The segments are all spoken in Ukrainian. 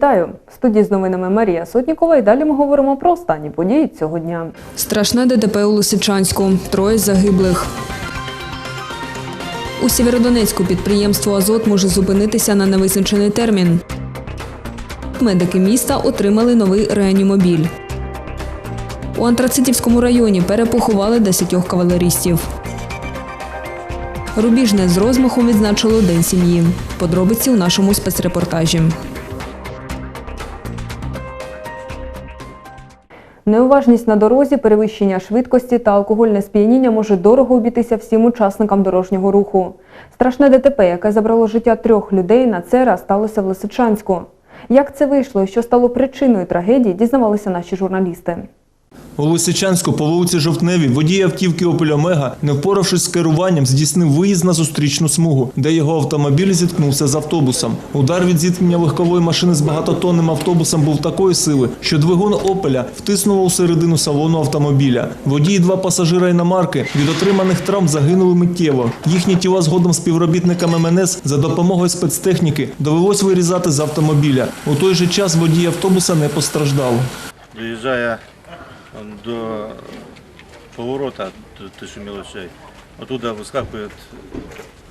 Вітаю! В студії з новинами Марія Сотнікова і далі ми говоримо про останні події цього дня. Страшне ДТП у Лисичанську. Троє загиблих. У Сєвєродонецьку підприємство Азот може зупинитися на невизначений термін. Медики міста отримали новий реанімобіль. У Антрацитівському районі перепоховали десятьох кавалерістів. Рубіжне з розмахом відзначило День сім'ї. Подробиці у нашому спецрепортажі. Неуважність на дорозі, перевищення швидкості та алкогольне сп'яніння може дорого обійтися всім учасникам дорожнього руху. Страшне ДТП, яке забрало життя трьох людей, на це раз сталося в Лисичанську. Як це вийшло і що стало причиною трагедії, дізнавалися наші журналісти. У Лисичанську по вулиці Жовтневій водій автівки «Опель Омега», не впоравшись з керуванням, здійснив виїзд на зустрічну смугу, де його автомобіль зіткнувся з автобусом. Удар від зіткнення легкової машини з багатотонним автобусом був такої сили, що двигун «Опеля» втиснуло у середину салону автомобіля. Водій два пасажира іномарки від отриманих травм загинули миттєво. Їхні тіла згодом співробітникам МНС за допомогою спецтехніки довелось вирізати з автомобіля. У той же час водій автобуса не постраждав. Доїжджає он до поворота до тисячу мілочей. Оттуда вискакує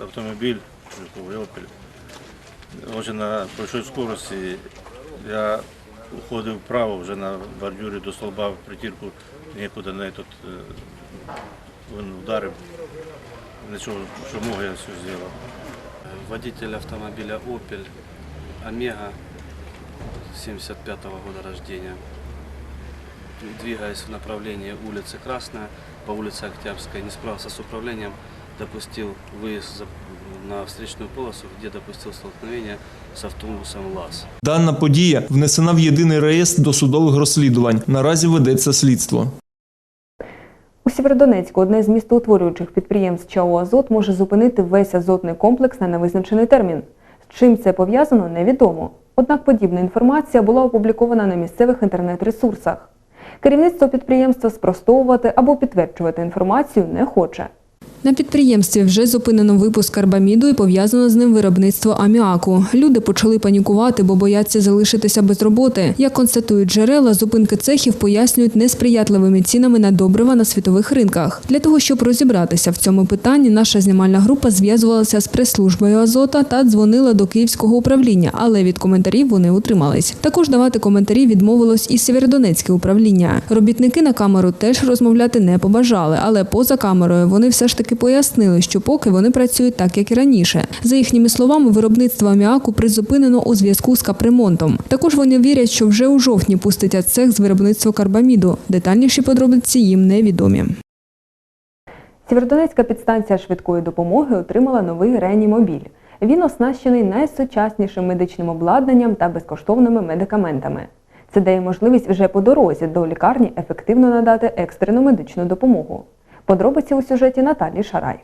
автомобіль, «Опель». На большой скорості. Я уходив вправо вже на бордюрі до столба в притірку, нікуди не тут е, він вдарив. Нічого, що мог, я все зробив. Водитель автомобиля Opel Омега 75 года рождения. Двигаясь в направлении улицы Красная по улице Октябрьской, не справился с управлением, допустил выезд за- на встречную полосу, где допустил столкновение с автобусом ЛАЗ. Дана подія внесена в єдиний реєстр досудових розслідувань. Наразі ведеться слідство. У Сєвєродонецьку одне з містоутворюючих підприємств ЧАО «Азот» може зупинити весь азотний комплекс на невизначений термін. З чим це пов'язано, невідомо. Однак подібна інформація була опублікована на місцевих інтернет-ресурсах. Керівництво підприємства спростовувати або підтверджувати інформацію не хоче. На підприємстві вже зупинено випуск карбаміду і пов'язано з ним виробництво аміаку. Люди почали панікувати, бо бояться залишитися без роботи. Як констатують джерела, зупинки цехів пояснюють несприятливими цінами на добрива на світових ринках. Для того, щоб розібратися в цьому питанні, наша знімальна група зв'язувалася з прес-службою Азота та дзвонила до київського управління, але від коментарів вони утримались. Також давати коментарі відмовилось і Сєвєродонецьке управління. Робітники на камеру теж розмовляти не побажали, але поза камерою вони все ж таки пояснили, що поки вони працюють так, як і раніше. За їхніми словами, виробництво аміаку призупинено у зв'язку з капремонтом. Також вони вірять, що вже у жовтні пуститься цех з виробництва карбаміду. Детальніші подробиці їм невідомі. Сєвєродонецька підстанція швидкої допомоги отримала новий реанімобіль. Він оснащений найсучаснішим медичним обладнанням та безкоштовними медикаментами. Це дає можливість вже по дорозі до лікарні ефективно надати екстрену медичну допомогу. Подробиці у сюжеті Наталії Шарай.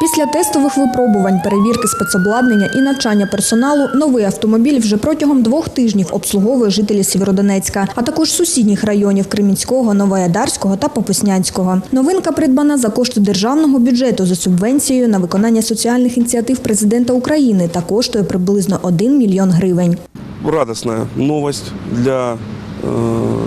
Після тестових випробувань, перевірки спецобладнання і навчання персоналу, новий автомобіль вже протягом двох тижнів обслуговує жителі Сєвєродонецька, а також сусідніх районів Кремінського, Новоядарського та Попаснянського. Новинка придбана за кошти державного бюджету за субвенцією на виконання соціальних ініціатив президента України та коштує приблизно 1 мільйон гривень. радостная новость для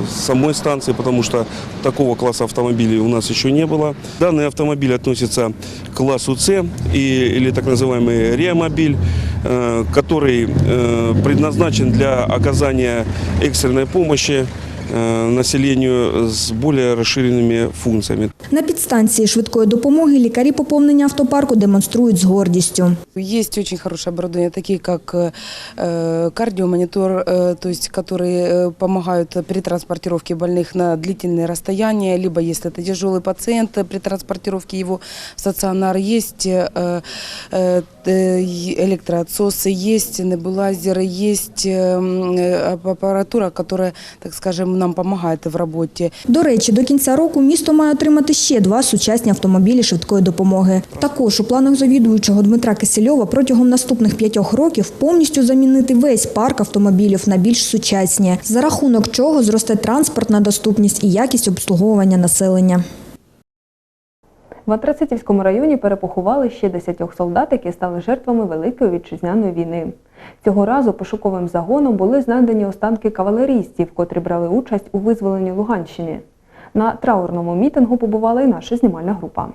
самой станции, потому что такого класса автомобилей у нас еще не было. Данный автомобиль относится к классу С и, или так называемый реамобиль, э, который э, предназначен для оказания экстренной помощи э, населению с более расширенными функциями. На підстанції швидкої допомоги лікарі поповнення автопарку демонструють з гордістю. Есть очень хорошее оборудование, такие как э, кардиомонитор, э, то есть которые э, помогают при транспортировке больных на длительные расстояния, либо если это тяжелый пациент э, при транспортировке его в стационар, есть э, э, э, электроотсосы, есть небулайзеры, есть э, м, э, аппаратура, которая, так скажем, нам помогает в работе. До речі, до кінця року місто має отримати ще два сучасні автомобілі швидкої допомоги. Також у планах завідуючого Дмитра Кисельова протягом наступних п'ятьох років повністю замінити весь парк автомобілів на більш сучасні, за рахунок чого зросте транспортна доступність і якість обслуговування населення. В Антрацитівському районі перепоховали ще десятьох солдат, які стали жертвами Великої вітчизняної війни. Цього разу пошуковим загоном були знайдені останки кавалерістів, котрі брали участь у визволенні Луганщини. На траурному мітингу побувала і наша знімальна група.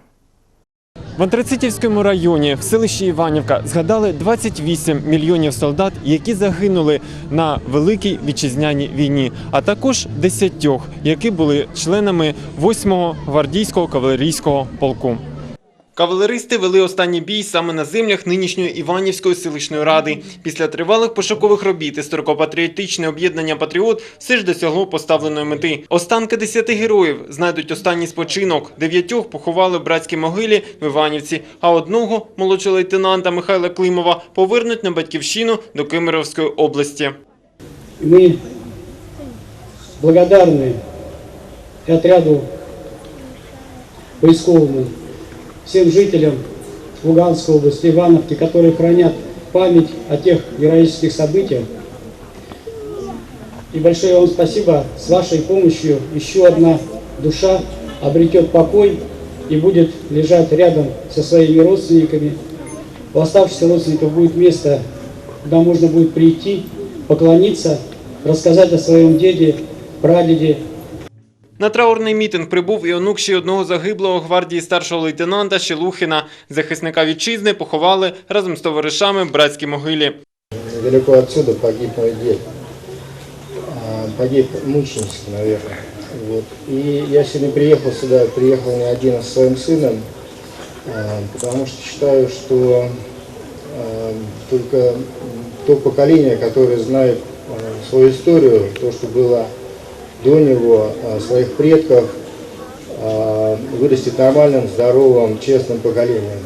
В Антрацитівському районі в селищі Іванівка згадали 28 мільйонів солдат, які загинули на великій вітчизняній війні, а також десятьох, які були членами 8-го гвардійського кавалерійського полку. Кавалеристи вели останній бій саме на землях нинішньої Іванівської селищної ради. Після тривалих пошукових робіт історико-патріотичне об'єднання Патріот все ж досягло поставленої мети. Останки десяти героїв знайдуть останній спочинок. Дев'ятьох поховали в братській могилі в Іванівці, а одного молодшого лейтенанта Михайла Климова повернуть на батьківщину до Кемеровської області. Мы благодарны и отряду поисковому, всем жителям Луганской области, Ивановки, которые хранят память о тех героических событиях. И большое вам спасибо. С вашей помощью еще одна душа обретет покой и будет лежать рядом со своими родственниками. У оставшихся родственников будет место, куда можно будет прийти, поклониться, рассказать о своем деде, прадеде, На траурний мітинг прибув і онук ще одного загиблого гвардії старшого лейтенанта Щелухіна. Захисника вітчизни поховали разом з товаришами в братській могилі. Далеко отсюда погиб мой дед. Погиб мученически, наверное. Вот. И я сегодня приехал сюда, приехал не один, а со своим сыном, а, потому что считаю, что то поколение, которое знает свою историю, то, что было до него, а, своих предков, а, вырастет нормальным, здоровым, честным поколением.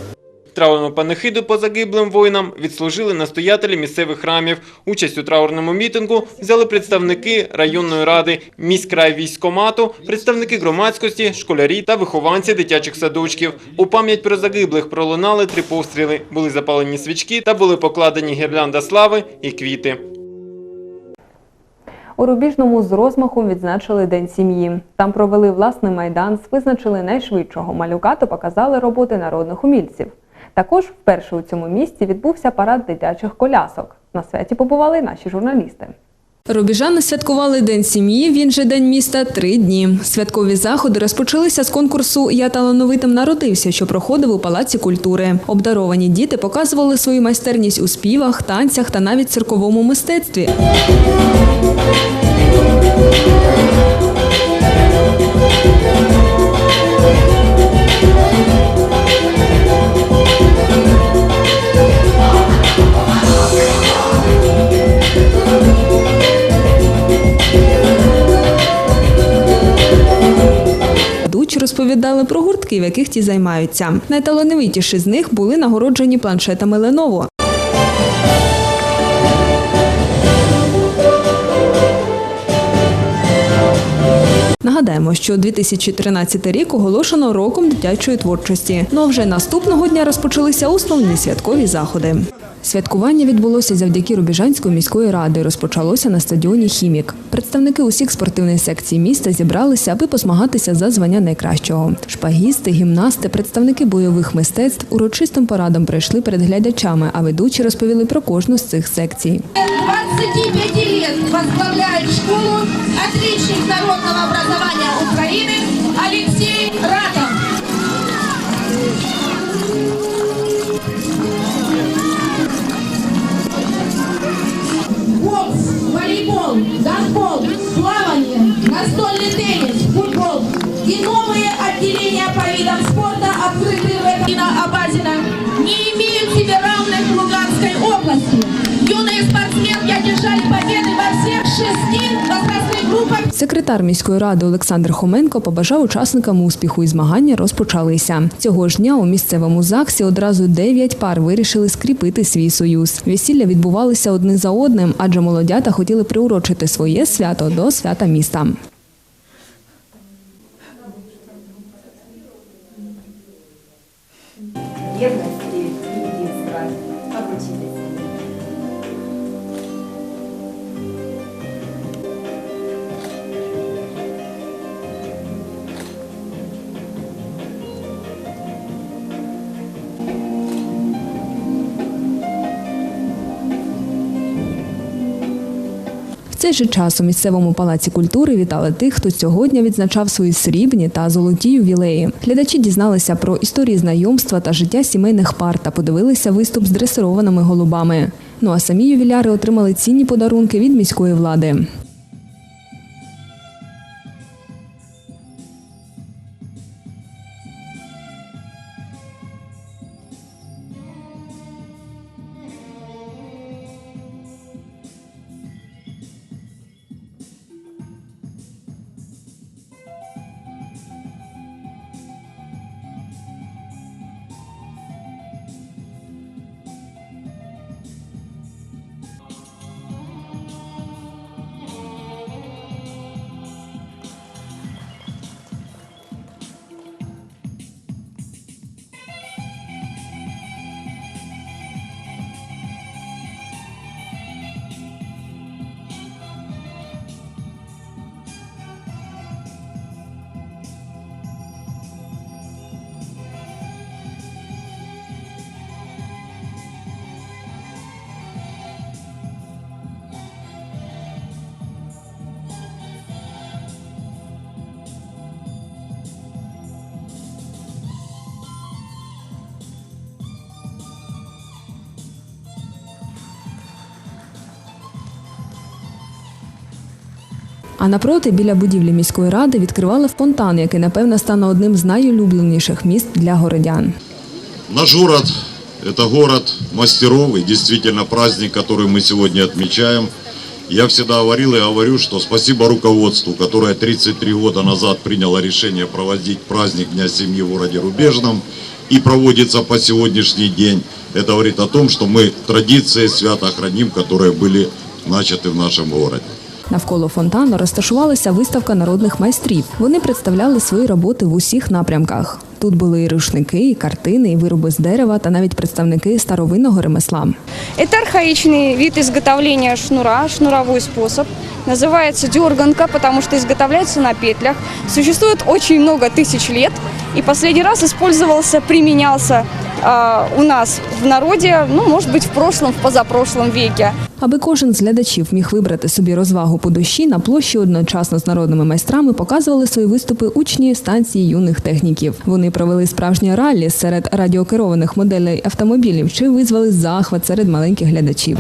Траурну панихиду по загиблим воїнам відслужили настоятелі місцевих храмів. Участь у траурному мітингу взяли представники районної ради, міськрай військомату, представники громадськості, школярі та вихованці дитячих садочків. У пам'ять про загиблих пролунали три постріли, були запалені свічки та були покладені гірлянда слави і квіти. У Рубіжному з розмахом відзначили День сім'ї. Там провели власний майдан, визначили найшвидшого малюка та показали роботи народних умільців. Також вперше у цьому місці відбувся парад дитячих колясок. На святі побували наші журналісти. Робіжани святкували День сім'ї, він же День міста, три дні. Святкові заходи розпочалися з конкурсу Я талановитим народився, що проходив у Палаці культури. Обдаровані діти показували свою майстерність у співах, танцях та навіть цирковому мистецтві. В яких ті займаються. Найталановитіші з них були нагороджені планшетами Lenovo. Нагадаємо, що 2013 рік оголошено роком дитячої творчості. Ну а вже наступного дня розпочалися основні святкові заходи. Святкування відбулося завдяки Рубіжанської міської ради. Розпочалося на стадіоні Хімік. Представники усіх спортивних секцій міста зібралися, аби позмагатися за звання найкращого. Шпагісти, гімнасти, представники бойових мистецтв урочистим порадом прийшли перед глядачами, а ведучі розповіли про кожну з цих секцій. 25 лет возглавляет школу отличник народного образования Украины Алексей Радов. Плавание, настольный теннис, футбол и новые отделения по видам спорта, Секретар міської ради Олександр Хоменко побажав учасникам успіху і змагання розпочалися. Цього ж дня у місцевому ЗАГСі одразу дев'ять пар вирішили скріпити свій союз. Весілля відбувалися одне за одним, адже молодята хотіли приурочити своє свято до свята міста. Єдності цей же час у місцевому палаці культури вітали тих, хто сьогодні відзначав свої срібні та золоті ювілеї. Глядачі дізналися про історії знайомства та життя сімейних пар та подивилися виступ з дресированими голубами. Ну а самі ювіляри отримали цінні подарунки від міської влади. А напроти, біля будівлі міської ради, відкривали фонтан, який напевно стане одним з найулюбленіших міст для городян. Наш город – это город мастеров и действительно праздник, который мы сегодня отмечаем. Я всегда говорил и говорю, что спасибо руководству, которое 33 года назад приняло решение проводить праздник Дня семьи в городе Рубежном и проводится по сегодняшний день. Это говорит о том, что мы традиции свято храним, которые были начаты в нашем городе. Навколо фонтану розташувалася виставка народних майстрів. Вони представляли свої роботи в усіх напрямках. Тут були і рушники, і картини, і вироби з дерева, та навіть представники старовинного ремесла. Это архаичный вид изготовления шнура, шнуровой способ. Называется дерганка, потому что изготовляется на петлях. Существует очень много тысяч лет. И последний раз использовался, применялся э, у нас в народе, ну, может быть, в прошлом, в позапрошлом веке. Аби кожен з глядачів міг вибрати собі розвагу по душі, на площі одночасно з народними майстрами показували свої виступи учні станції юних техніків. Вони провели справжнє раллі серед радіокерованих моделей автомобілів, що визвали захват серед маленьких глядачів.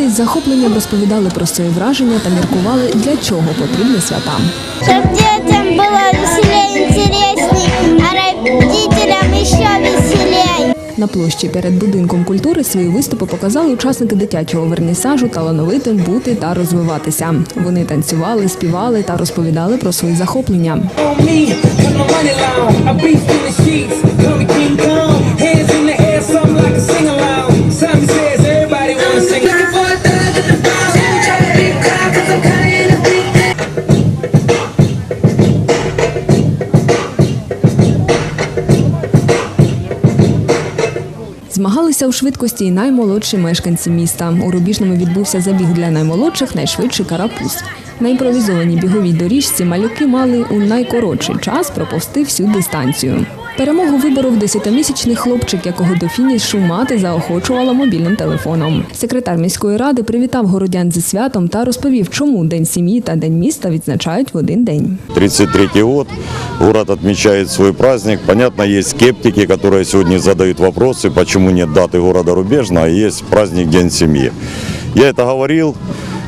Діти із захопленням розповідали про свої враження та міркували, для чого потрібні свята. Чтоб детям было веселее, интересней, а родителям еще веселей. На площі перед будинком культури свої виступи показали учасники дитячого вернісажу талановитим бути та розвиватися. Вони танцювали, співали та розповідали про свої захоплення. Швидкості і наймолодші мешканці міста. У Рубіжному відбувся забіг для наймолодших найшвидший карапуз. На імпровізованій біговій доріжці малюки мали у найкоротший час проповсти всю дистанцію. Перемогу виборов десятимісячний хлопчик, якого до фінішу мати заохочувала мобільним телефоном. Секретар міської ради привітав городян зі святом та розповів, чому День сім'ї та День міста відзначають в один день. 33 год, город отмечает свой праздник. Понятно, есть скептики, которые сегодня задают вопросы, почему нет даты города Рубежного, а есть праздник День семьи. Я это говорил,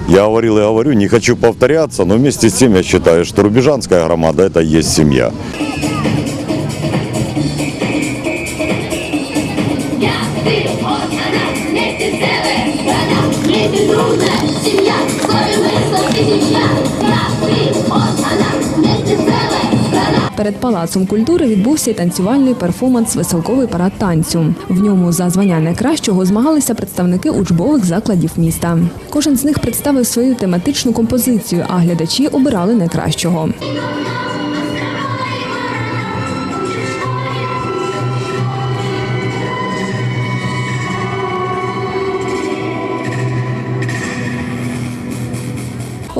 я говорил и говорю, не хочу повторяться, но вместе с тем я считаю, что рубежанская громада – это и есть семья. Перед палацом культури відбувся й танцювальний перформанс Веселковий парад танцю. В ньому за звання найкращого змагалися представники учбових закладів міста. Кожен з них представив свою тематичну композицію, а глядачі обирали найкращого.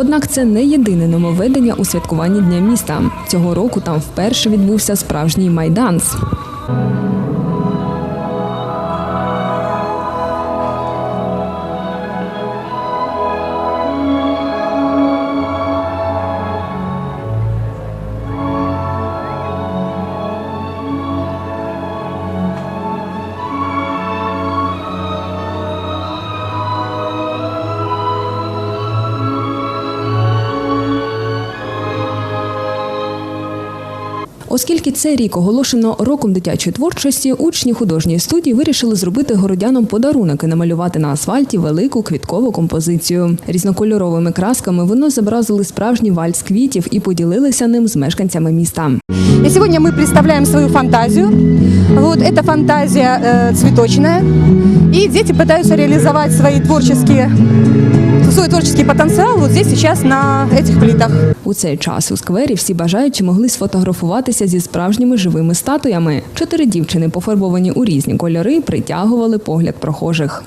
Однак це не єдине нововведення у святкуванні Дня міста. Цього року там вперше відбувся справжній майданс. цей рік оголошено роком дитячої творчості, учні художньої студії вирішили зробити городянам подарунок і намалювати на асфальті велику квіткову композицію. Різнокольоровими красками вони зобразили справжній вальс квітів і поділилися ним з мешканцями міста. И сегодня мы представляем свою фантазию. Вот эта фантазия э, цветочная. И дети пытаются реализовать свои творческие, свой творческий потенциал вот здесь сейчас на этих плитах. У цей час у сквері всі бажаючі могли сфотографуватися зі справжніми живими статуями. Чотири дівчини, пофарбовані у різні кольори, притягували погляд прохожих.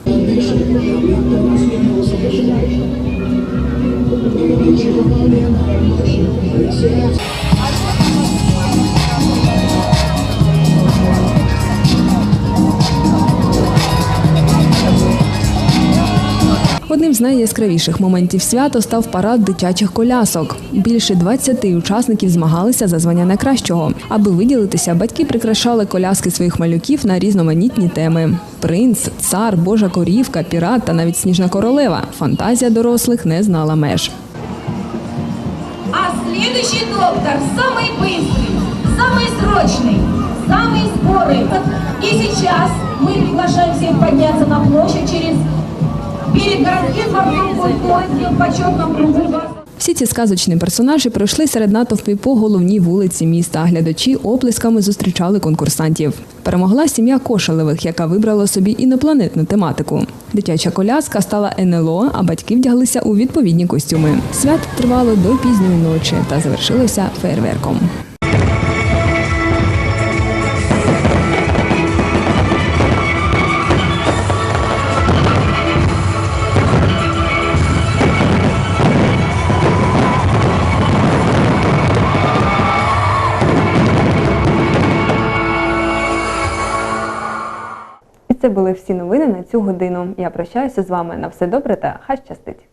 Одним з найяскравіших моментів свята став парад дитячих колясок. Більше 20 учасників змагалися за звання найкращого. Аби виділитися, батьки прикрашали коляски своїх малюків на різноманітні теми: принц, цар, божа корівка, пірат та навіть сніжна королева. Фантазія дорослих не знала меж. А следующий доктор самый быстрый, самый срочный, самый скорый. И сейчас мы приглашаем всех подняться на площадь через перед городским дворцом почетном кругу. Всі ці сказочні персонажі пройшли серед натовпів по головній вулиці міста. Глядачі оплесками зустрічали конкурсантів. Перемогла сім'я Кошелевих, яка вибрала собі інопланетну тематику. Дитяча коляска стала НЛО, а батьки вдяглися у відповідні костюми. Свято тривало до пізньої ночі та завершилося фейерверком. Це були всі новини на цю годину. Я прощаюся з вами на все добре та хай щастить.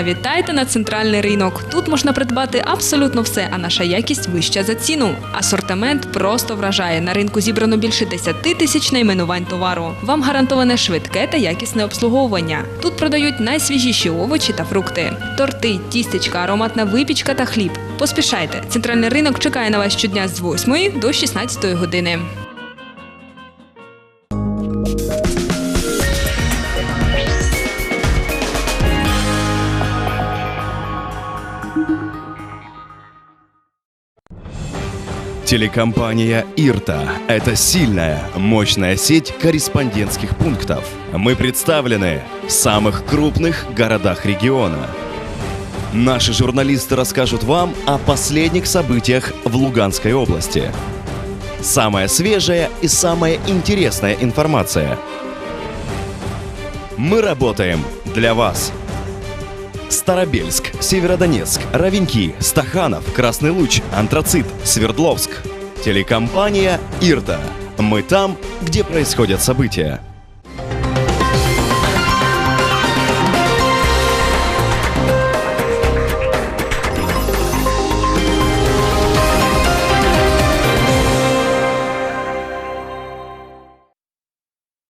Завітайте на центральний ринок. Тут можна придбати абсолютно все, а наша якість вища за ціну. Асортимент просто вражає. На ринку зібрано більше 10 тисяч найменувань товару. Вам гарантоване швидке та якісне обслуговування. Тут продають найсвіжіші овочі та фрукти, торти, тістечка, ароматна випічка та хліб. Поспішайте. Центральний ринок чекає на вас щодня з 8 до 16 години. Телекомпания «Ирта» – это сильная, мощная сеть корреспондентских пунктов. Мы представлены в самых крупных городах региона. Наши журналисты расскажут вам о последних событиях в Луганской области. Самая свежая и самая интересная информация. Мы работаем для вас. Старобельск, Северодонецк, Равенки, Стаханов, Красный Луч, Антрацит, Свердловск. Телекомпания «Ирта». Мы там, где происходят события.